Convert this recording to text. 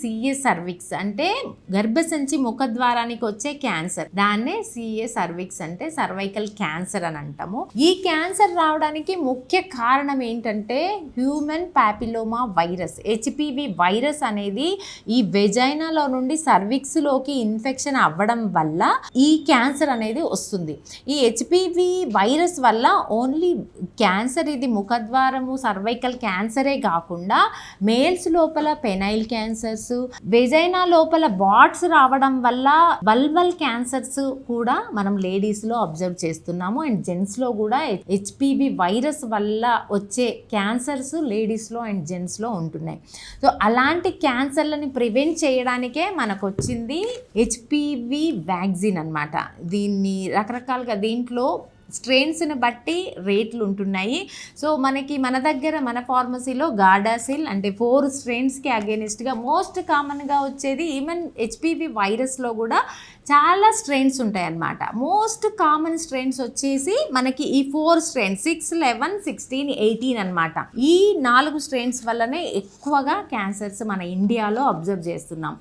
CA cervix అంటే గర్భసంచి ముఖద్వారానికి వచ్చే క్యాన్సర్. దాన్నే సిఏ సర్విక్స్ అంటే సర్వైకల్ క్యాన్సర్ అని అంటాము. ఈ క్యాన్సర్ రావడానికి ముఖ్య కారణం ఏంటంటే human papilloma virus HPV virus అనేది ఈ వెజైనాలో నుండి సర్విక్స్లోకి ఇన్ఫెక్షన్ అవ్వడం వల్ల ఈ క్యాన్సర్ అనేది వస్తుంది. ఈ హెచ్పివి వైరస్ వల్ల ఓన్లీ క్యాన్సర్ ఇది ముఖద్వారము సర్వైకల్ క్యాన్సరే కాకుండా మేల్స్ లోపల పెనైల్ క్యాన్సర్స్ వెజైనా లోపల బాట్స్ రావడం వల్ల బల్బల్ క్యాన్సర్స్ కూడా మనం లేడీస్లో అబ్జర్వ్ చేస్తున్నాము. అండ్ జెంట్స్లో కూడా హెచ్పివి వైరస్ వల్ల వచ్చే క్యాన్సర్స్ లేడీస్లో అండ్ జెంట్స్లో ఉంటున్నాయి. సో అలాంటి క్యాన్సర్లని ప్రివెంట్ చేయడానికే మనకు వచ్చింది హెచ్పివి వ్యాక్సిన్ అనమాట దీన్ని రకరకాలుగా దీంట్లో స్ట్రెయిన్స్ని బట్టి రేట్లు ఉంటున్నాయి సో మనకి మన దగ్గర మన ఫార్మసీలో గాడాసిల్ అంటే ఫోర్ స్ట్రెయిన్స్కి అగేనిస్ట్గా మోస్ట్ కామన్గా వచ్చేది ఈవెన్ హెచ్పివి వైరస్లో కూడా చాలా స్ట్రెయిన్స్ ఉంటాయి అన్నమాట మోస్ట్ కామన్ స్ట్రెయిన్స్ వచ్చేసి మనకి ఈ four strains six eleven sixteen eighteen అనమాట ఈ నాలుగు స్ట్రెయిన్స్ వల్లనే ఎక్కువగా క్యాన్సర్స్ మన ఇండియాలో అబ్జర్వ్ చేస్తున్నాం.